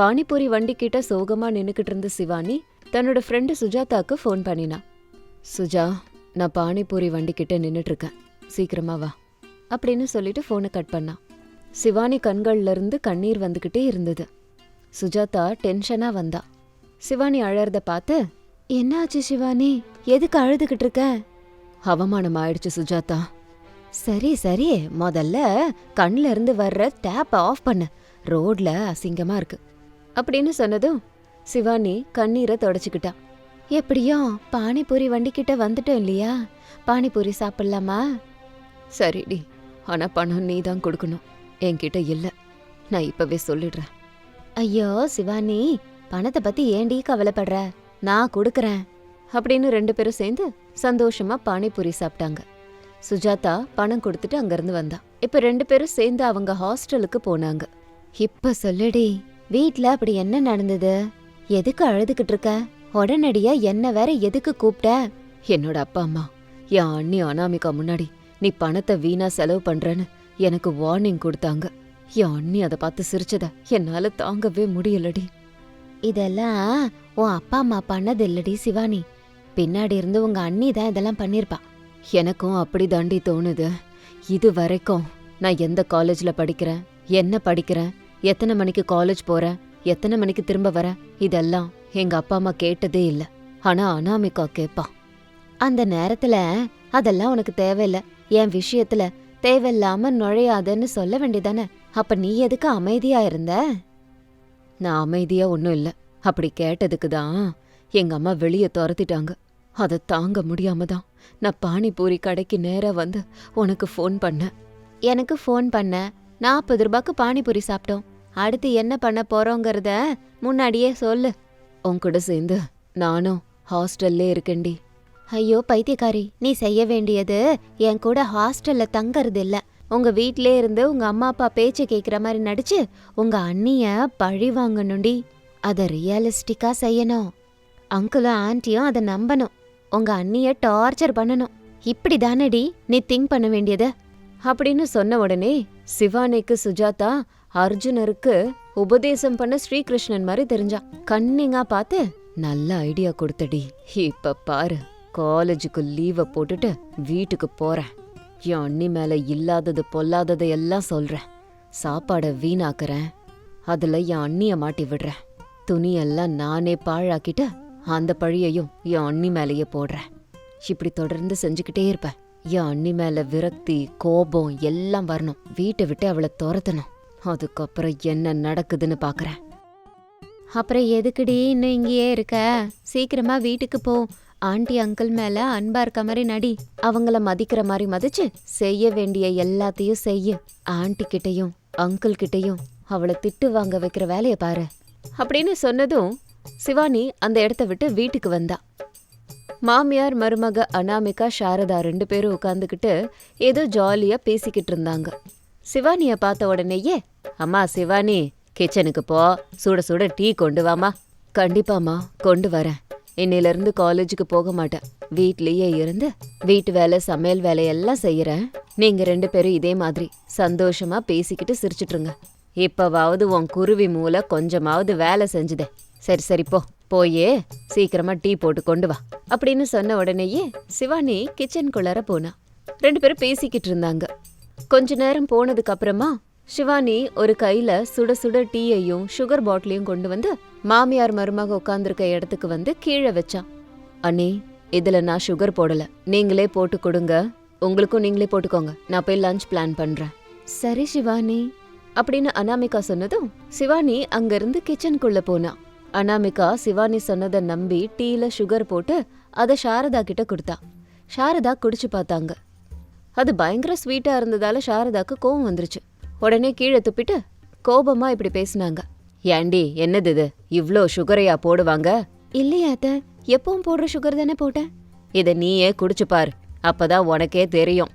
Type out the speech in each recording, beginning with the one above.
பானிபூரி வண்டி கிட்ட சோகமா நின்னுக்கிட்டு இருந்த சிவானி தன்னோட ஃப்ரெண்டு சுஜாதாக்கு ஃபோன் பண்ணினா. சுஜா நான் பானிபூரி வண்டி கிட்ட நின்னுட்டு இருக்கேன் சீக்கிரமா வா அப்படின்னு சொல்லிட்டு ஃபோனை கட் பண்ணா. சிவானி கண்கள்ல இருந்து கண்ணீர் வந்துகிட்டே இருந்தது. சுஜாதா டென்ஷனா வந்தா. சிவானி அழறத பார்த்து என்னாச்சு சிவானி? எதுக்கு அழுதுகிட்டு இருக்க அவமானம் ஆயிடுச்சு சுஜாதா. சரி சரி. முதல்ல கண்ணுல இருந்து வர்ற டேப் ஆஃப் பண்ணு. ரோட்ல அசிங்கமா இருக்கு. அப்படின்னு சொன்னதும் சிவானி கண்ணீரை தொடச்சிக்கிட்டா. எப்படியும் பானிபூரி வண்டிக்கிட்ட வந்துட்டோம் இல்லையா? பானிபூரி சாப்பிட்லாமா? சரிடி. ஆனால் பணம் நீ தான் கொடுக்கணும். என்கிட்ட இல்லை. நான் இப்பவே சொல்லிடுறேன். ஐயோ சிவானி பணத்தை பத்தி ஏண்டி கவலைப்படுற? நான் கொடுக்குறேன். அப்படின்னு ரெண்டு பேரும் சேர்ந்து சந்தோஷமா பானிபூரி சாப்பிட்டாங்க. சுஜாதா பணம் கொடுத்துட்டு அங்கிருந்து வந்தா. இப்போ ரெண்டு பேரும் சேர்ந்து அவங்க ஹாஸ்டலுக்கு போனாங்க. இப்போ சொல்லுடி. வீட்ல அப்படி என்ன நடந்தது? எதுக்கு அழுதுகிட்டு இருக்க? உடனடியா என்ன வேற எதுக்கு கூப்பிட்ட என்னோட அப்பா அம்மா என் அண்ணி அனாமிகா முன்னாடி நீ பணத்தை வீணா செலவு பண்றேன்னு எனக்கு வார்னிங் கொடுத்தாங்க. என் அண்ணி அதை பார்த்து சிரிச்சத என்னால தாங்கவே முடியலடி. இதெல்லாம் உன் அப்பா அம்மா பண்ணது இல்லடி சிவானி. பின்னாடி இருந்து உங்க அண்ணி தான் இதெல்லாம் பண்ணிருப்பா. எனக்கும் அப்படி தாண்டி தோணுது. இது வரைக்கும் நான் எந்த காலேஜ்ல படிக்கிறேன் என்ன படிக்கிறேன் எத்தனை மணிக்கு காலேஜ் போற? எத்தனை மணிக்கு திரும்ப வரேன் இதெல்லாம் எங்க அப்பா அம்மா கேட்டதே இல்ல. ஆனா அனாமிகா கேப்பா. அந்த நேரத்துல அதெல்லாம் உனக்கு தேவையில்ல. என் விஷயத்துல தேவையில்லாம நுழையாதன்னு சொல்ல வேண்டியதானே? அப்ப நீ எதுக்கு அமைதியா இருந்த? நான் அமைதியா ஒன்றும் இல்ல. அப்படி கேட்டதுக்கு தான் எங்க அம்மா வெளியே துரத்திட்டாங்க. அதை தாங்க முடியாம தான் நான் பானிபூரி கடைக்கு நேரா வந்து உனக்கு ஃபோன் பண்ணேன். எனக்கு ஃபோன் பண்ண நாற்பது ரூபாய்க்கு பானிபூரி சாப்பிட்டோம். அடுத்து என்ன பண்ண போறோங்கிறத முன்னாடியே சொல்லு. உன் கூட சேர்ந்து நானும் ஹாஸ்டல்லே இருக்கேன்டி. ஐயோ பைத்தியக்காரி நீ செய்ய வேண்டியது என் கூட ஹாஸ்டல்ல தங்கறது இல்ல உங்க வீட்லயே இருந்து உங்க அம்மா அப்பா பேச்ச கேக்குற மாதிரி நடிச்சு உங்க அண்ணிய பழி வாங்கணும்டி. அத ரியலிஸ்டிக்கா செய்யணும். அங்கிளும் ஆன்ட்டியும் அதை நம்பணும். உங்க அண்ணிய டார்ச்சர் பண்ணணும். இப்படி தானடி நீ திங்க் பண்ண வேண்டியது? அப்படின்னு சொன்ன உடனே சிவானிக்கு சுஜாதா அர்ஜுனருக்கு உபதேசம் பண்ண ஸ்ரீகிருஷ்ணன் மாதிரி தெரிஞ்சா. கன்னிங்கா பார்த்து நல்ல ஐடியா கொடுத்தடி. இப்ப பாரு காலேஜுக்கு லீவை போட்டுட்டு வீட்டுக்கு போறேன் என் அண்ணி மேல இல்லாதது பொல்லாததை எல்லாம் சொல்றேன் சாப்பாட வீணாக்குறேன். அதுல என் அண்ணிய மாட்டி விடுறேன் துணியெல்லாம் நானே பாழாக்கிட்டு அந்த பழியையும் என் அண்ணி மேலேயே போடுறேன் இப்படி தொடர்ந்து செஞ்சுக்கிட்டே இருப்பேன் என் அண்ணி மேல விரக்தி கோபம் எல்லாம் வரணும். வீட்டை விட்டு அவளை துரத்தணும். அதுக்கப்புறம் என்ன நடக்குதுன்னு பாக்குறேன். அப்புறம் எதுக்குடி இன்னும் இங்கேயே இருக்க? சீக்கிரமா வீட்டுக்கு போ. ஆண்டி அங்கிள் மேல அன்பா இருக்க மாதிரி நடி. அவங்கள மதிக்கிற மாதிரி மதிச்சு செய்ய வேண்டிய எல்லாத்தையும் செய்ய. ஆண்டி கிட்டையும் அங்கிள் கிட்டையும் அவளை திட்டு வாங்க வைக்கிற வேலையை பாரு. அப்படின்னு சொன்னதும் சிவானி அந்த இடத்த விட்டு வீட்டுக்கு வந்தா. மாமியார் மருமக அனாமிகா சாரதா ரெண்டு பேரும் உட்காந்துக்கிட்டு ஏதோ ஜாலியா பேசிக்கிட்டு இருந்தாங்க. சிவானிய பார்த்த உடனேயே அம்மா சிவானி கிச்சனுக்கு போ. சுட சுட டீ கொண்டு வாமா கண்டிப்பாம்மா கொண்டு வரேன். இன்னிலிருந்து காலேஜுக்கு போக மாட்டேன். வீட்லயே இருந்து வீட்டு வேலை சமையல் வேலையெல்லாம் செய்யறேன். நீங்க ரெண்டு பேரும் இதே மாதிரி சந்தோஷமா பேசிக்கிட்டு சிரிச்சிட்டுருங்க இப்பவாவது உன் குருவி மூளை கொஞ்சமாவது வேலை செஞ்சுதே. சரி சரி போ. போயே சீக்கிரமா டீ போட்டு கொண்டு வா அப்படின்னு சொன்ன உடனேயே சிவானி கிச்சனுக்குள்ளார போனா. ரெண்டு பேரும் பேசிக்கிட்டு இருந்தாங்க. கொஞ்ச நேரம் போனதுக்கு அப்புறமா சிவானி ஒரு கையில சுட சுட டீயையும் சுகர் பாட்டிலையும் கொண்டு வந்து மாமியார் மருமக உட்காந்துருக்க இடத்துக்கு வந்து கீழே வச்சான் அண்ணி இதுல நான் சுகர் போடல. நீங்களே போட்டு கொடுங்க. உங்களுக்கும் நீங்களே போட்டுக்கோங்க. நான் போய் லஞ்ச் பிளான் பண்றேன். சரி சிவானி அப்படின்னு அனாமிகா சொன்னதும் சிவானி அங்கிருந்து கிச்சனுக்குள்ள போனா. அனாமிகா சிவானி சொன்னதை நம்பி டீல சுகர் போட்டு அதை சாரதா கிட்ட கொடுத்தா. சாரதா குடிச்சு பார்த்தாங்க. அது பயங்கர ஸ்வீட்டா இருந்ததால சாரதாக்கு கோவம் வந்துருச்சு. உடனே கீழே துப்பிட்டு கோபமா இப்படி பேசினாங்க. ஏண்டி என்னது இது? இவ்ளோ சுகரையா போடுவாங்க? இல்லையாத்த எப்பவும் போடுற சுகர் தானே போட்டேன். இதை நீயே குடிச்சு பாரு. அப்பதான் உனக்கே தெரியும்.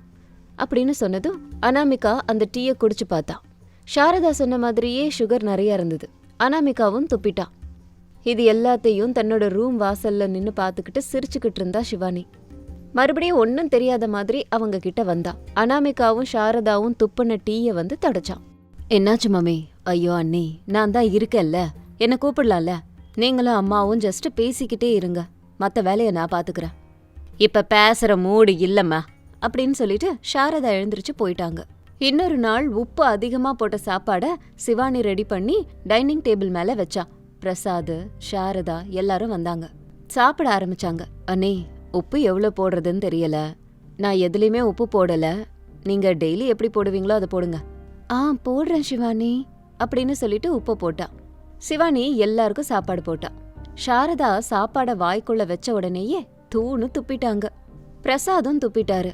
அப்படின்னு சொன்னதும் அனாமிகா அந்த டீயை குடிச்சு பார்த்தா. சாரதா சொன்ன மாதிரியே சுகர் நிறைய இருந்தது. அனாமிகாவும் துப்பிட்டா. இது எல்லாத்தையும் தன்னோட ரூம் வாசல்ல நின்று பார்த்துக்கிட்டு சிரிச்சுக்கிட்டு இருந்தா சிவானி மறுபடியும் ஒன்றும் தெரியாத மாதிரி அவங்க கிட்ட வந்தா. அனாமிகாவும் சாரதாவும் துப்புன டீயை வந்து தடைச்சான். என்னாச்சு மம்மி? ஐயோ அண்ணி நான் தான் இருக்கேன்ல. என்னை கூப்பிடலாம்ல? நீங்களும் அம்மாவும் ஜஸ்ட் பேசிக்கிட்டே இருங்க. மற்ற வேலையை நான் பார்த்துக்கிறேன். இப்போ பேசுகிற மூடு இல்லைம்மா அப்படின்னு சொல்லிட்டு சாரதா எழுந்திருச்சு போயிட்டாங்க. இன்னொரு நாள் உப்பு அதிகமாக போட்ட சாப்பாடை சிவானி ரெடி பண்ணி டைனிங் டேபிள் மேலே வச்சா. பிரசாத் சாரதா எல்லாரும் வந்தாங்க. சாப்பிட ஆரம்பிச்சாங்க. அண்ணே உப்பு எவ்வளோ போடுறதுன்னு தெரியல. நான் எதுலேயுமே உப்பு போடல. நீங்க டெய்லி எப்படி போடுவீங்களோ அதை போடுங்க. ஆ போடுறேன் சிவானி அப்படின்னு சொல்லிட்டு உப்பு போட்டான் சிவானி எல்லாருக்கும் சாப்பாடு போட்டான் சாரதா சாப்பாடை வாய்க்குள்ள வச்ச உடனேயே தூணு துப்பிட்டாங்க. பிரசாதும் துப்பிட்டாரு.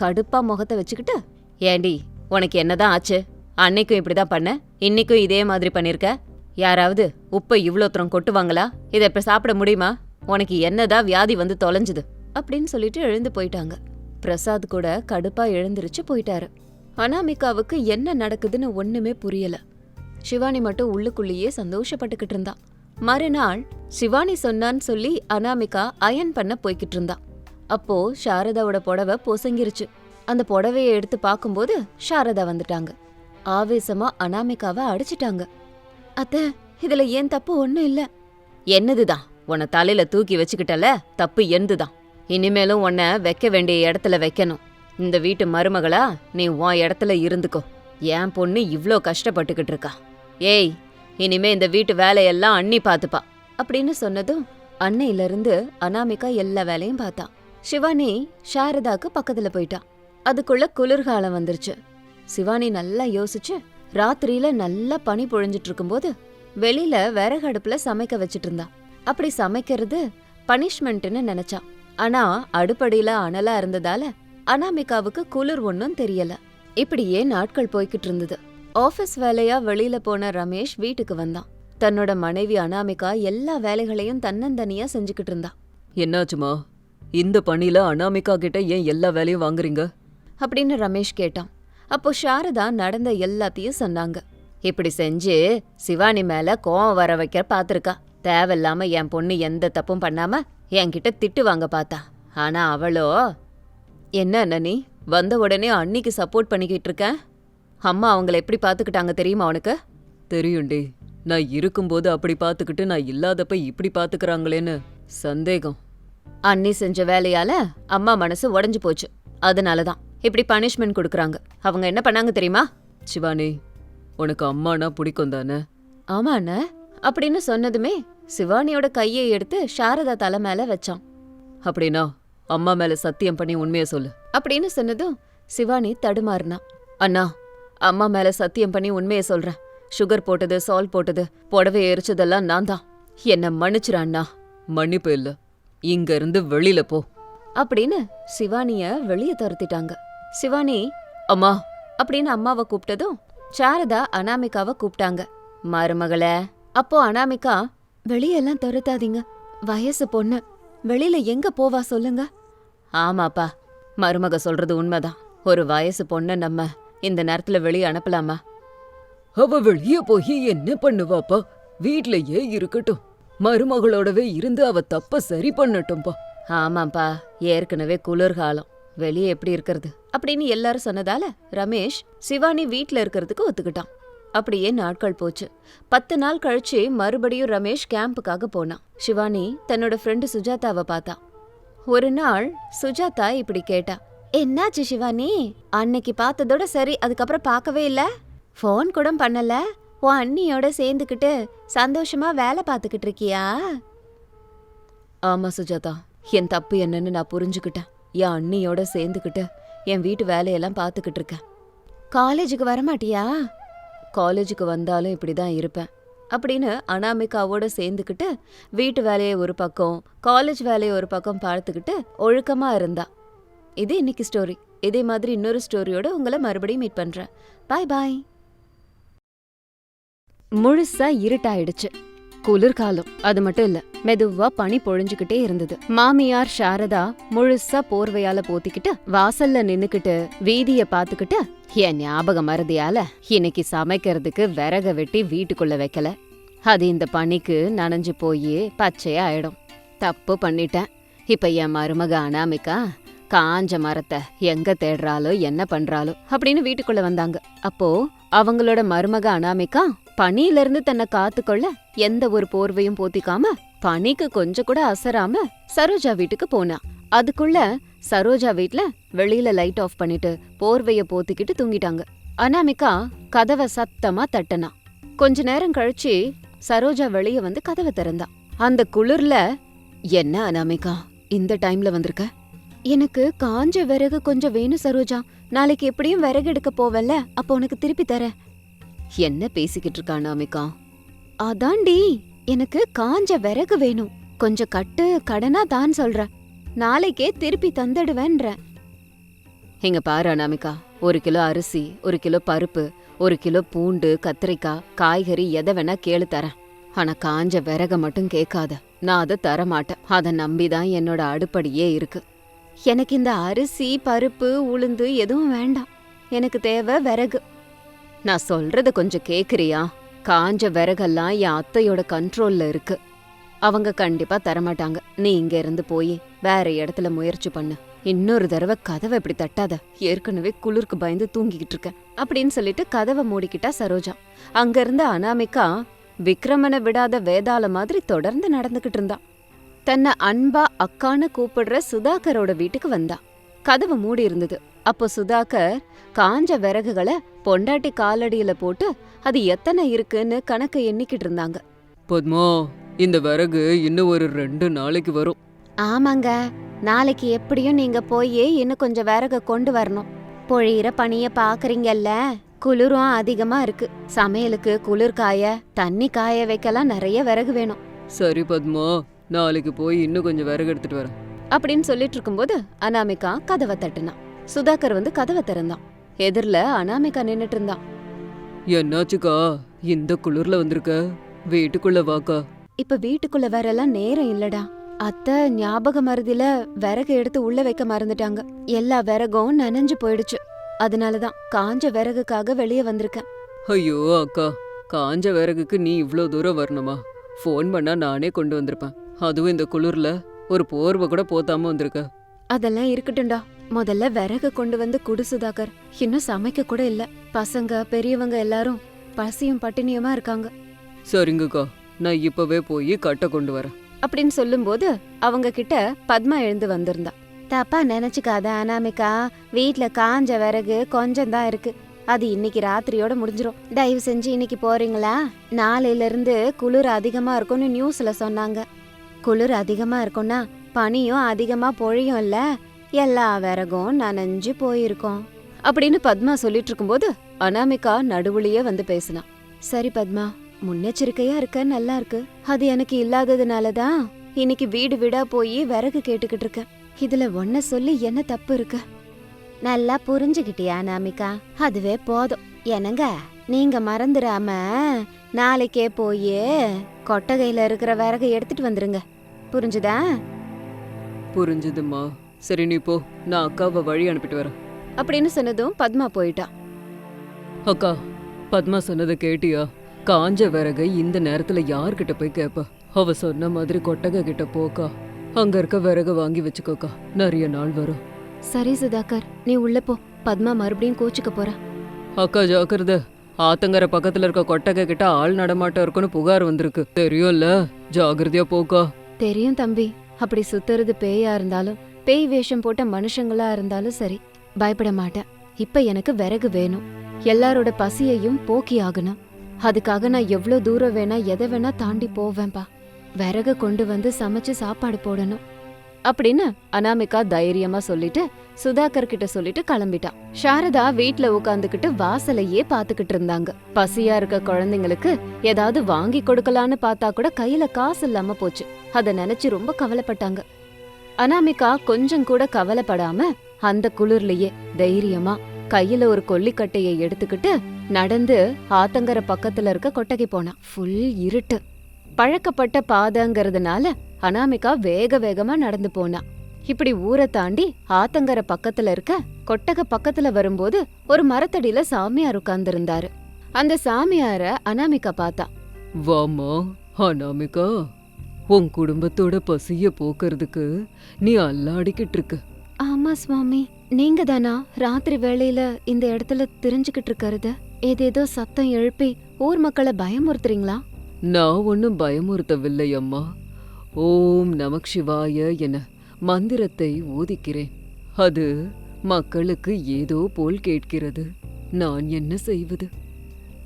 கடுப்பா முகத்தை வச்சுக்கிட்டு ஏண்டி உனக்கு என்னதான் ஆச்சு? அன்னைக்கும் இப்படிதான் பண்ண இன்னைக்கும் இதே மாதிரி பண்ணிருக்க? யாராவது உப்பை இவ்வளோ தூரம் கொட்டுவாங்களா? இதை இப்போ சாப்பிட முடியுமா? உனக்கு என்னதான் வியாதி வந்து தொலைஞ்சுது? அப்படின்னு சொல்லிட்டு எழுந்து போயிட்டாங்க. பிரசாத் கூட கடுப்பா எழுந்திருச்சு போயிட்டாரு. அனாமிகாவுக்கு என்ன நடக்குதுன்னு ஒண்ணுமே புரியல. சிவானி மட்டும் உள்ளுக்குள்ளேயே சந்தோஷப்பட்டுக்கிட்டு இருந்தான் மறுநாள் சிவானி சொன்னான்னு சொல்லி அனாமிகா அயன் பண்ண போய்கிட்டு இருந்தான் அப்போ சாரதாவோட புடவை பொசங்கிருச்சு. அந்த புடவைய எடுத்து பார்க்கும்போது சாரதா வந்துட்டாங்க. ஆவேசமா அனாமிகாவை அடிச்சிட்டாங்க. அத்த இதுல ஏன் தப்பு ஒண்ணும் இல்ல. என்னதுதான்? உன்னை தலையில தூக்கி வச்சுக்கிட்டல தப்பு என்னதுதான் இனிமேலும் உன்னை வைக்க வேண்டிய இடத்துல வைக்கணும். இந்த வீட்டு மருமகளா நீ உன் இடத்துல இருந்துக்கோ. என் பொண்ணு இவ்ளோ கஷ்டப்பட்டுக்கிட்டு இருக்கா. ஏய் இனிமே இந்த வீட்டு வேலையெல்லாம் அண்ணி பாத்துப்பா. அப்படின்னு சொன்னதும் அன்னையில இருந்து அனாமிகா எல்லா வேலையும் பார்த்தா. சிவானி சாரதாக்கு பக்கத்துல போயிட்டா. அதுக்குள்ள குளிர்காலம் வந்துருச்சு. சிவானி நல்லா யோசிச்சு ராத்திரியில நல்லா பனி பொழிஞ்சிட்டு இருக்கும்போது வெளியில விறகு அடுப்புல சமைக்க வச்சிட்டு இருந்தா அப்படி சமைக்கிறது பனிஷ்மெண்ட்னு நினைச்சா. ஆனா அடுப்படியில அனலா இருந்ததால அனாமிகாவுக்கு குளிர் ஒன்னும் தெரியல. இப்படியே நாட்கள் போய்கிட்டு இருந்தது ஆபீஸ் வேலையா வெளியில போன ரமேஷ் வீட்டுக்கு வந்தான். தன்னோட மனைவி அனாமிகா எல்லா வேலைகளையும் தன்னந்தனியா செஞ்சுக்கிட்டு இருந்தா என்னாச்சுமா? இந்த பணியில அனாமிகா கிட்ட ஏன் எல்லா வேலையும் வாங்குறீங்க? அப்படின்னு ரமேஷ் கேட்டான். அப்போ சாரதா நடந்த எல்லாத்தையும் சொன்னாங்க. இப்படி செஞ்சு சிவானி மேல கோவம் வர வைக்க பாத்திருக்கா. தேவையில்லாம என் பொண்ணு எந்த தப்பும் பண்ணாம என்கிட்ட திட்டு வாங்க பார்த்தா. ஆனா அவளோ என்ன அண்ணனி வந்த உடனே அன்னிக்கு சப்போர்ட் பண்ணிக்கிட்டு இருக்க? அம்மா அவங்கள எப்படி பாத்துக்கிட்டாங்க தெரியுமா உனக்கு? தெரியும்டி. நான் இருக்கும்போது அப்படி பார்த்துக்கிட்டு நான் இல்லாதப்ப இப்படி பாத்துக்கறாங்களேன்னு சந்தேகம். அண்ணி செஞ்ச வேலையால அம்மா மனசு உடைஞ்சு போச்சு. அதனால தான் இப்படி பனிஷ்மெண்ட் கொடுக்குறாங்க. அவங்க என்ன பண்ணாங்க தெரியுமா? சிவானி உனக்கு அம்மானா பிடிக்கும் தானே? ஆமா அண்ணே அப்படின்னு சொன்னதுமே சிவானியோட கையை எடுத்து சாரதா தலை மேல வச்சான். அப்படின்னா அம்மா மேல சத்தியம் பண்ணி உண்மையை சொல்லு. அப்படின்னு சொன்னதும் சிவானி தடுமாறினா அண்ணா அம்மா மேல சத்தியம் பண்ணி உண்மையை சொல்றேன். சுகர் போட்டது சால்ட் போட்டது புடவை எரிச்சதெல்லாம் நான் தான். என்ன மன்னிச்சிரு அண்ணா. மன்னிப்பு இல்ல. இங்க இருந்து வெளியில போ. அப்படின்னு சிவானிய வெளிய துரத்திட்டாங்க. சிவானி அம்மா அப்படின்னு அம்மாவை கூப்பிட்டதும் சாரதா அனாமிகாவை கூப்பிட்டாங்க. மருமகளே அப்போ அனாமிகா வெளியெல்லாம் துரத்தாதீங்க. வயசு பொண்ணு. வெளியில எங்க போவா சொல்லுங்க. ஆமாப்பா. மருமக சொல்றது உண்மைதான். ஒரு வயசு பொண்ணு நம்ம இந்த நேரத்துல வெளிய அனுப்பலாமா? அவ வெளிய போய் என்ன பண்ணுவாப்பா? வீட்லயே இருக்கட்டும். மருமகளோடவே இருந்து அவ தப்ப சரி பண்ணட்டும்பா. ஆமாப்பா. ஏற்கனவே குளிர்காலம். வெளியே எப்படி இருக்கிறது? அப்படின்னு எல்லாரும் சொன்னதால ரமேஷ் சிவானி வீட்டில் இருக்கிறதுக்கு ஒத்துக்கிட்டான். அப்படியே நாட்கள் போச்சு. பத்து நாள் கழிச்சு மறுபடியும் ரமேஷ் கேம்புக்காக போனான். சிவானி தன்னோட ஃப்ரெண்டு சுஜாதாவை பார்த்தா. ஒரு நாள் சுஜாதா இப்படி கேட்டா. என்னாச்சு சிவானி? அன்னைக்கு பார்த்ததோட சரி அதுக்கப்புறம் பார்க்கவே இல்ல? ஃபோன் கூட பண்ணல? உன் அண்ணியோட சேர்ந்துக்கிட்டு சந்தோஷமா வேலை பார்த்துக்கிட்டு இருக்கியா? ஆமா சுஜாதா. என் தப்பு என்னன்னு நான் புரிஞ்சுக்கிட்டேன். என் அண்ணியோட சேர்ந்துக்கிட்டு என் வீட்டு வேலையெல்லாம் பார்த்துக்கிட்டு இருக்கேன். காலேஜுக்கு வரமாட்டியா? காலேஜுக்கு வந்தாலும் இப்படி தான் இருப்பேன். அப்படின்னு அனாமிகாவோட சேர்ந்துக்கிட்டு வீட்டு வேலையை ஒரு பக்கம் காலேஜ் வேலையை ஒரு பக்கம் பார்த்துக்கிட்டு ஒழுக்கமா இருந்தா. இது இன்னைக்கு ஸ்டோரி இதே மாதிரி இன்னொரு ஸ்டோரியோட உங்களை மறுபடியும் மீட் பண்றேன். பாய் பாய் முழுசா இருட்டாயிடுச்சு. குளிர்காலம். அது மட்டும் இல்ல மெதுவா பனி பொழிஞ்சுகிட்டே இருந்தது. மாமியார் சாரதா முழுசா போர்வையால போத்திக்கிட்டு வாசல்ல நின்னுக்கிட்டு வீதிய பாத்துக்கிட்டு என் ஞாபக மறதியால இன்னைக்கு சமைக்கிறதுக்கு விறக வெட்டி வீட்டுக்குள்ள வைக்கல. அது இந்த பனிக்கு நனைஞ்சு போய் பச்சையா ஆயிடும். தப்பு பண்ணிட்டேன். இப்ப என் மருமக அனாமிக்கா காஞ்ச மரத்தை எங்க தேடுறாலோ என்ன பண்றாலோ அப்படின்னு வீட்டுக்குள்ள வந்தாங்க. அப்போ அவங்களோட மருமக அனாமிக்கா பனியில இருந்து தன்னை காத்துக்கொள்ள எந்த ஒரு போர்வையும் போத்திக்காம பனிக்கு கொஞ்சம் கூட அசராம சரோஜா வீட்டுக்கு போனா. அதுக்குள்ள சரோஜா வீட்ல வெளியில லைட் ஆஃப் பண்ணிட்டு போர்வைய போத்திக்கிட்டு தூங்கிட்டாங்க. அனாமிகா கதவை சத்தமா தட்டனா. கொஞ்ச நேரம் கழிச்சு சரோஜா வெளிய வந்து கதவை திறந்தா. அந்த குளிர்ல என்ன அனாமிகா இந்த டைம்ல வந்திருக்க? எனக்கு காஞ்ச விறகு கொஞ்சம் வேணும் சரோஜா. நாளைக்கு எப்படியும் விறகு எடுக்க போவல்ல. அப்போ உனக்கு திருப்பி தரேன். என்ன பேசிக்கிட்டு இருக்கான் அமிகா? அதாண்டி எனக்கு காஞ்ச விறகு வேணும். கொஞ்சம் கட்டு கடனா தான் சொல்றேன். நாளைக்கே திருப்பி தந்துடுவேன்ற எங்க பாரு அனாமிகா ஒரு கிலோ அரிசி ஒரு கிலோ பருப்பு ஒரு கிலோ பூண்டு கத்திரிக்காய் காய்கறி எதை வேணா கேளு தரேன். ஆனா காஞ்ச விறக மட்டும் கேட்காத. நான் அதை தர மாட்டேன் அதை நம்பிதான் என்னோட அடுப்படியே இருக்கு. எனக்கு இந்த அரிசி பருப்பு உளுந்து எதுவும் வேண்டாம். எனக்கு தேவை விறகு. நான் சொல்றத கொஞ்சம் கேக்குறியா? காஞ்ச விறகெல்லாம் என் அத்தையோட கண்ட்ரோல்ல இருக்கு. அவங்க கண்டிப்பா தரமாட்டாங்க. நீ இங்க இருந்து போய் வேற இடத்துல முயற்சி பண்ணு. இன்னொரு தடவை கதவை இப்படி தட்டாத. ஏற்கனவே குளிருக்கு பயந்து தூங்கிக்கிட்டு இருக்கேன். அப்படின்னு சொல்லிட்டு கதவை மூடிக்கிட்டா சரோஜா. அங்க இருந்த அனாமிகா விக்ரமனை விடாத வேதாள மாதிரி தொடர்ந்து நடந்துகிட்டு இருந்தா. தன்னை அன்பா அக்கான்னு கூப்பிடுற சுதாகரோட வீட்டுக்கு வந்தா. கதவு மூடி இருந்தது. அப்போ சுதாகர் காஞ்ச விறகுகளை பொண்டாட்டி காலடியில போட்டு அது எத்தனை இருக்குன்னு கணக்கு எண்ணிக்கிட்டு இருந்தாங்க. பத்மா இந்த விறகு இன்னும் ஒரு ரெண்டு நாளைக்கு வரும். ஆமாங்க. நாளைக்கு எப்படியும் நீங்க போய் இன்னும் கொஞ்சம் விறக கொண்டு வரணும். பொழியிற பனிய பாக்குறீங்கல்ல குளிரும் அதிகமா இருக்கு. சமையலுக்கு குளிர் காய தண்ணி காய வைக்கலாம் நிறைய விறகு வேணும். சரி பத்மா நாளைக்கு போய் இன்னும் கொஞ்சம் விறகு எடுத்துட்டு வரேன். அப்படின்னு சொல்லிட்டு இருக்கும்போது அனாமிகா கதவை தட்டுனான் சுதாகர் வந்து கதவை திறந்தான். எதிரில் அனாமிகா நின்னுட்டு இருந்தான். என்னாச்சுக்கா? இந்த குளிர்ல வந்திருக்க? வீட்டுக்குள்ள வாக்கா? இப்ப வீட்டுக்குள்ள வரலாம் நேரம் இல்லடா. அத்தை ஞாபக மருதில விறகு எடுத்து உள்ள வைக்க மறந்துட்டாங்க. எல்லா விறகும் நனைஞ்சு போயிடுச்சு. அதனாலதான் காஞ்ச விறகுக்காக வெளியே வந்திருக்கேன். ஐயோ அக்கா. காஞ்ச விறகுக்கு நீ இவ்ளோ தூரம் வரணுமா? ஃபோன் பண்ணா நானே கொண்டு வந்திருப்பேன். அதுவும் இந்த குளிர்ல? ஒரு போர்வை கூட போத்தாம வந்திருக்க. அதெல்லாம் இருக்கட்டும்டா. முதல்ல விறகு கொண்டு வந்து குடு சுதாகர். இன்னும் சமைக்க கூட இல்ல. பசங்க பெரியவங்க எல்லாரும் பசியும் பட்டினியுமா இருக்காங்க. சரிங்கக்கா. நான் இப்பவே போய் கட்டை கொண்டு வரேன். அப்படின்னு சொல்லும்போது அவங்க கிட்ட பத்மா எழுந்து வந்திருந்தா. தப்பா நினைச்சுக்காத அனாமிகா. வீட்ல காஞ்ச விறகு கொஞ்சம் தான் இருக்கு. அது இன்னைக்கு ராத்திரியோட முடிஞ்சிரும். தயவு செஞ்சு இன்னைக்கு போறீங்களா? நாளையில இருந்து குளிர் அதிகமா இருக்கும்னு நியூஸ்ல சொன்னாங்க. குளிர் அதிகமா இருக்கும்னா பனியும் அதிகமா பொழியும் இல்ல எல்லா விறகும் நனைஞ்சு போயிருக்கோம். அப்படின்னு பத்மா சொல்லிட்டு இருக்கும்போது அனாமிகா நடுவுலயே வந்து பேசினா. சரி பத்மா முன்னெச்சரிக்கையா இருக்க நல்லா இருக்கு. அது எனக்கு இல்லாததுனால தான் இன்னைக்கு வீடு வீடா போய் விறகு கேட்டுக்கிட்டு இருக்கேன் இதுல ஒன்ன சொல்லி என்ன தப்பு இருக்கு? நல்லா புரிஞ்சுக்கிட்டியா நாமிகா அதுவே போதும். என்னங்க நீங்க மறந்துடாம நாளைக்கே போய் கொட்டகையில இருக்கிற விறகு எடுத்துட்டு வந்துருங்க. புரிஞ்சுதா? புரிஞ்சுதும்மா. சரி நீ போ. நான் அக்காவை வழி அனுப்பிட்டு வரேன். அப்படின்னு சொன்னதும் பத்மா போயிட்டா. அக்கா பத்மா சொன்னதை கேட்டியா? காஞ்ச விறகை இந்த நேரத்துல யார்கிட்ட போய் கேப்ப? அவ சொன்ன மாதிரி கொட்டகை கிட்ட போக்கா. அங்க இருக்க விறக வாங்கி வச்சுக்கோக்கா. நிறைய நாள் வரும். சரி சுதாகர். நீ உள்ள போ. பத்மா மறுபடியும் கோச்சுக்க போறா. அக்கா ஜாக்கிரத. ஆத்தங்கர பக்கத்துல இருக்க கொட்டகை கிட்ட ஆள் நடமாட்டம் இருக்குன்னு புகார் வந்திருக்கு. தெரியும்ல? ஜாகிரதையா போக்கா. தெரியும் தம்பி. அப்படி சுத்துறது பேயா இருந்தாலும் பேய் வேஷம் போட்ட மனுஷங்களா இருந்தாலும் சரி பயப்பட மாட்டேன். இப்ப எனக்கு விறகு வேணும். எல்லாரோட பசியையும் போக்கி ஆகணும். அதுக்காக நான் எவ்ளோ தூரம் வேணா எதை வேணா தாண்டி போவேன்பா. விறகு கொண்டு வந்து சமைச்சு சாப்பாடு போடணும். அப்படின்னு அனாமிகா தைரியமா சொல்லிட்டு சுதாகர் கிட்ட சொல்லிட்டு கிளம்பிட்டான். சாரதா வீட்ல உட்காந்துக்கிட்டு வாசலையே பாத்துக்கிட்டு இருந்தாங்க. பசியா இருக்க குழந்தைங்களுக்கு ஏதாவது வாங்கி கொடுக்கலான்னு பார்த்தா கூட கையில காசு இல்லாம போச்சு. அத நினைச்சு ரொம்ப கவலைப்பட்டாங்க. அனாமிகா கொஞ்சம் கூட கவலைப்படாம அந்த குளிர்லயே தைரியமா கையில ஒரு கொல்லிக்கட்டைய எடுத்துக்கிட்டு நடந்து ஆத்தங்கர பக்கத்துல இருக்க கொட்டகை போனா. ஃபுல் இருட்டு. பழக்கப்பட்ட பாதங்கிறதுனால அனாமிகா வேக வேகமா நடந்து போனா. இப்படி ஊரை தாண்டி ஆத்தங்கர பக்கத்துல இருக்க கொட்டகை பக்கத்துல வரும்போது ஒரு மரத்தடியில சாமியார் உட்கார்ந்திருந்தாரு. அந்த சாமியார அனாமிகா பார்த்தா. வாமா அனாமிகா உன் குடும்பத்தோட பசிய போக்குறதுக்கு நீ அல்லாடிக்கிட்டு இருக்க. ஆமா சுவாமி நீங்க தானா ராத்திரி வேளையில இந்த இடத்துல தெரிஞ்சுக்கிட்டு இருக்கறது? ஏதேதோ சத்தம் எழுப்பி ஊர் மக்களை பயமுறுத்துறீங்களா? நான் ஒன்றும் பயமுறுத்தவில்லை அம்மா. ஓம் நமக் சிவாய என மந்திரத்தை ஓதிக்கிறேன். அது மக்களுக்கு ஏதோ போல் கேட்கிறது. நான் என்ன செய்வது?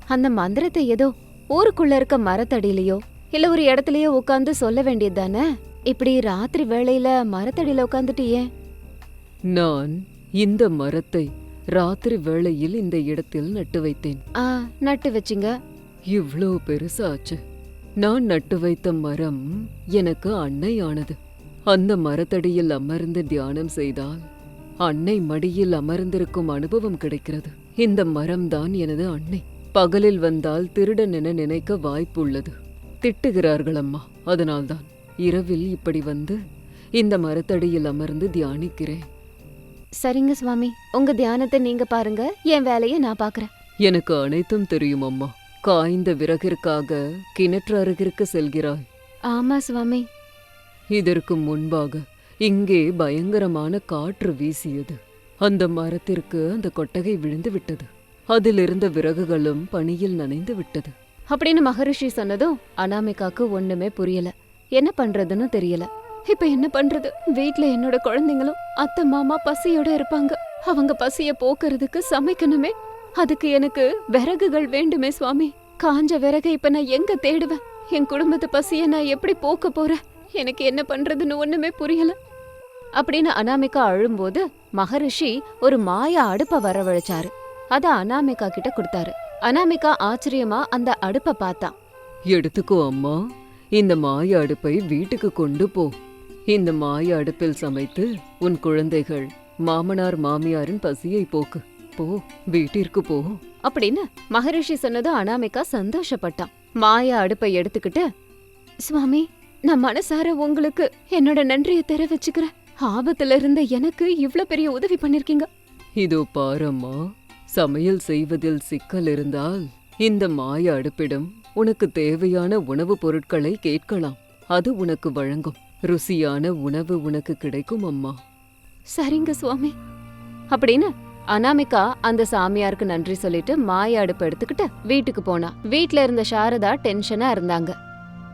அந்த மந்திரத்தை ஏதோ ஊருக்குள்ள இருக்க மரத்தடியிலயோ இல்ல ஒரு இடத்துலயோ உட்காந்து சொல்ல வேண்டியது தானே இப்படி ராத்திரி வேளையில மரத்தடியில உட்காந்துட்டு ஏன்? நான் இந்த மரத்தை ராத்திரி வேளையில் இந்த இடத்தில் நட்டு வைத்தேன். ஆ நட்டு வச்சிங்க. இவ்ளோ பெருசாச்சு. நான் நட்டு வைத்த மரம் எனக்கு அன்னையானது. அந்த மரத்தடியில் அமர்ந்து தியானம் செய்தால் அன்னை மடியில் அமர்ந்திருக்கும் அனுபவம் கிடைக்கிறது. இந்த மரம்தான் எனது அன்னை. பகலில் வந்தால் திருடன் என நினைக்க வாய்ப்புள்ளது. திட்டுகிறார்கள் அம்மா அதனால்தான். இரவில் இப்படி வந்து இந்த மரத்தடியில் அமர்ந்து தியானிக்கிறேன். சரிங்க சுவாமி உங்க தியானத்தை நீங்க பாருங்க என் வேலையை நான் பாக்குறேன் எனக்கு அனைத்தும் தெரியும் அம்மா காய்ந்த விறகிற்காக கிணற்று அருகிற்கு செல்கிறாய். ஆமா சுவாமி. இதற்கு முன்பாக இங்கே பயங்கரமான காற்று வீசியது. அந்த மரத்திற்கு அந்த கொட்டகை விழுந்து விட்டது. அதிலிருந்த விறகுகளும் பனியில் நனைந்து விட்டது. அப்படின்னு மகரிஷி சொன்னதும் அனாமிகாக்கு ஒண்ணுமே புரியல. என்ன பண்றதுன்னு தெரியல. இப்ப என்ன பண்றது? வீட்ல என்னோட குழந்தைங்களும் அத்தை மாமா பசியோட இருப்பாங்க. அவங்க பசிய போக்குறதுக்கு சமைக்கணுமே. அதுக்கு எனக்கு விறகுகள் வேண்டுமே சுவாமி. காஞ்ச விறகை இப்ப நான் எங்க தேடுவேன்? என் குடும்பத்து பசிய நான் எப்படி போக்க போறேன்? எனக்கு என்ன பண்றதுன்னு ஒண்ணுமே புரியல. அப்படின்னு அனாமிகா அழும்போது மகரிஷி ஒரு மாய அடுப்ப வரவழைச்சாரு. அத அனாமிகா கிட்ட கொடுத்தாரு. அனாமிகா ஆச்சரியமா அந்த அடுப்ப பார்த்தா. எடுத்துக்கோ அம்மா. இந்த மாய அடுப்பை வீட்டுக்கு கொண்டு போ. இந்த மாய அடுப்பில் சமைத்து உன் குழந்தைகள் மாமனார் மாமியாரின் பசியை போக்கு. போ வீட்டிற்கு போ. அப்படின்னு மகரிஷி சொன்னது அனாமிகா சந்தோஷப்பட்டான் மாயா அடுப்பை எடுத்துக்கிட்டு சுவாமி நான் மனசார உங்களுக்கு என்னோட நன்றியை தெரிவிச்சுக்கிறேன் ஆபத்துல இருந்த எனக்கு இவ்ளோ பெரிய உதவி பண்ணிருக்கீங்க. இதோ பாரம்மா சமையல் செய்வதில் சிக்கல் இருந்தால் இந்த மாய அடுப்பிடம் உனக்கு தேவையான உணவுப் பொருட்களை கேட்கலாம். அது உனக்கு வழங்கும். ருசியான உணவு உனக்கு கிடைக்கும் அம்மா. சரிங்க சுவாமி. அப்படின்னு அனாமிகா அந்த சாமியாருக்கு நன்றி சொல்லிட்டு மாய அடுப்பு எடுத்துக்கிட்டு வீட்டுக்கு போனா. வீட்ல இருந்த சாரதா டென்ஷனா இருந்தாங்க.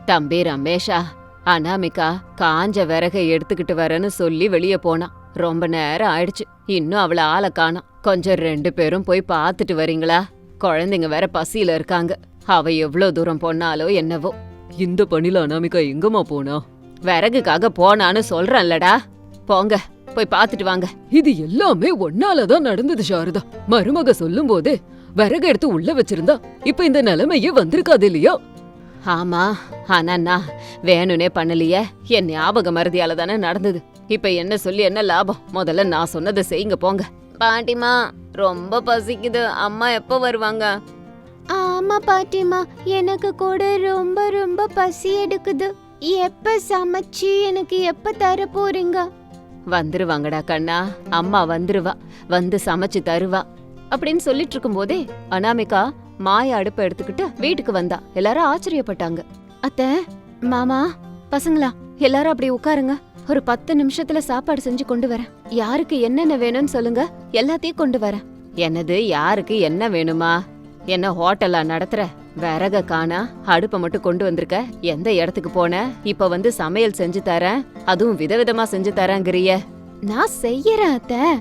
தம்பி ரமேஷா அனாமிகா காஞ்ச விறகை எடுத்துக்கிட்டு வரேன்னு சொல்லி வெளியே போனா. ரொம்ப நேரம் ஆயிடுச்சு. இன்னும் அவள ஆளை காணோம். கொஞ்சம் ரெண்டு பேரும் போய் பார்த்துட்டு வரீங்களா? குழந்தைங்க வேற பசியில இருக்காங்க. அவ எவ்வளவு தூரம் போனாலோ என்னவோ. இந்த பணில அனாமிகா எங்கம்மா போனா? விறகுக்காக போனான்னு சொல்றேன்லடா. போங்க. போய் பார்த்துட்டு வாங்க. இது எல்லாமே ஒன்னாலதான் நடந்தது சாரதா. மருமக சொல்லும் போதே விறகு எடுத்து உள்ள வச்சிருந்தா இப்ப இந்த நிலைமையே வந்திருக்காது இல்லையா? ஆமா ஆனா நான் வேணும்னே பண்ணலையே. என் ஞாபக மருதியால தானே நடந்தது. இப்ப என்ன சொல்லி என்ன லாபம்? முதல்ல நான் சொன்னதை செய்யுங்க போங்க. பாட்டிமா ரொம்ப பசிக்குது. அம்மா எப்போ வருவாங்க? ஆமா பாட்டிமா எனக்கு கூட ரொம்ப ரொம்ப பசி எடுக்குது. எப்ப சமைச்சு எனக்கு எப்ப தர போறீங்க வந்துருவாங்கடா கண்ணா. அம்மா வந்துருவா. வந்து சமைச்சு தருவா. அப்படின்னு சொல்லிட்டு இருக்கும்போதே அனாமிகா மாய அடுப்பை எடுத்துக்கிட்டு வீட்டுக்கு வந்தா. எல்லாரும் ஆச்சரியப்பட்டாங்க. அத்த மாமா பசங்களா எல்லாரும் அப்படி உட்காருங்க. ஒரு பத்து நிமிஷத்துல சாப்பாடு செஞ்சு கொண்டு வரேன். யாருக்கு என்னென்ன வேணும்னு சொல்லுங்க. எல்லாத்தையும் கொண்டு வரேன். என்னது யாருக்கு என்ன வேணுமா? என்ன ஹோட்டலா நடத்துற? விறக காணா அடுப்பை மட்டும் கொண்டு வந்திருக்க? எந்த இடத்துக்கு போன? இப்ப வந்து சமையல் செஞ்சு தரேன். அதுவும் விதவிதமா செஞ்சு தரேங்கிறிய. நான் செய்யறேன் அத்த.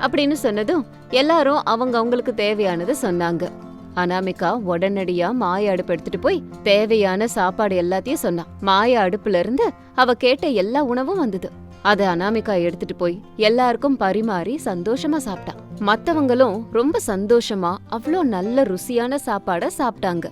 அப்படின்னு சொன்னதும் எல்லாரும் அவங்க அவங்களுக்கு தேவையானது சொன்னாங்க. அனாமிகா உடனடியா மாய அடுப்பு எடுத்துட்டு போய் தேவையான சாப்பாடு எல்லாத்தையும் சொன்னா. மாய அடுப்புல இருந்து அவ கேட்ட எல்லா உணவும் வந்தது. அத அனாமிகா எடுத்துட்டு போய் எல்லாருக்கும் பரிமாறி சந்தோஷமா சாப்பிட்டா. மத்தவங்களும் ரொம்ப சந்தோஷமா அவ்ளோ நல்ல ருசியான சாப்பாட சாப்பிட்டாங்க.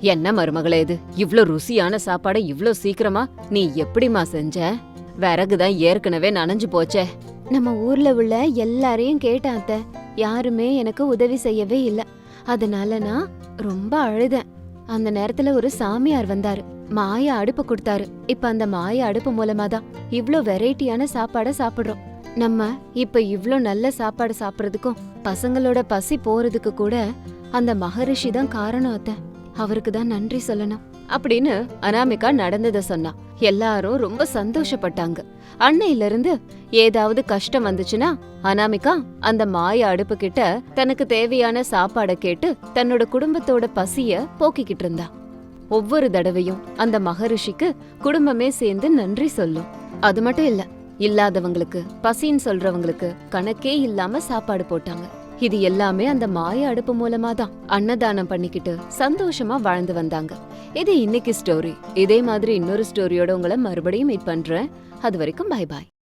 என்ன மருமகளே இது? இவ்ளோ ருசியான சாப்பாட இவ்ளோ சீக்கிரமா நீ எப்படிமா செஞ்ச? விறகுதான் ஏற்கனவே நனைஞ்சு போச்சே. நம்ம ஊர்ல உள்ள எல்லாரையும் கேட்டேன் அத்தை. யாருமே எனக்கு உதவி செய்யவே இல்ல. அதனால நான் ரொம்ப அழுதேன். அந்த நேரத்துல ஒரு சாமியார் வந்தாரு. மாய அடுப்பு கொடுத்தாரு. இப்ப அந்த மாய அடுப்பு மூலமா தான் இவ்ளோ வெரைட்டியான சாப்பாட சாப்பிடுறோம். நம்ம இப்ப இவ்ளோ நல்ல சாப்பாடு சாப்பிடுறதுக்கும் பசங்களோட பசி போறதுக்கு கூட அந்த மகரிஷி தான் காரணம் அத்த. அவருக்கு தான் நன்றி சொல்லணும். அப்படின்னு அனாமிகா நடந்தத சொன்னா. எல்லாரும் ரொம்ப சந்தோஷப்பட்டாங்க. அன்னையில இருந்து ஏதாவது கஷ்டம் வந்துச்சுன்னா அனாமிகா அந்த மாய அடுப்பு கிட்ட தனக்கு தேவையான சாப்பாட கேட்டு தன்னோட குடும்பத்தோட பசிய போக்கிக்கிட்டு இருந்தா. ஒவ்வொரு தடவையும் அந்த மகரிஷிக்கு குடும்பமே சேர்ந்து நன்றி சொல்லும். அது மட்டும் இல்ல இல்லாதவங்களுக்கு பசின்னு சொல்றவங்களுக்கு கணக்கே இல்லாம சாப்பாடு போட்டாங்க. இது எல்லாமே அந்த மாய அடுப்பு மூலமா தான். அன்னதானம் பண்ணிக்கிட்டு சந்தோஷமா வாழ்ந்து வந்தாங்க. இது இன்னைக்கு ஸ்டோரி இதே மாதிரி இன்னொரு ஸ்டோரியோட உங்களை மறுபடியும் மீட் பண்றேன். அது வரைக்கும் பாய் பாய்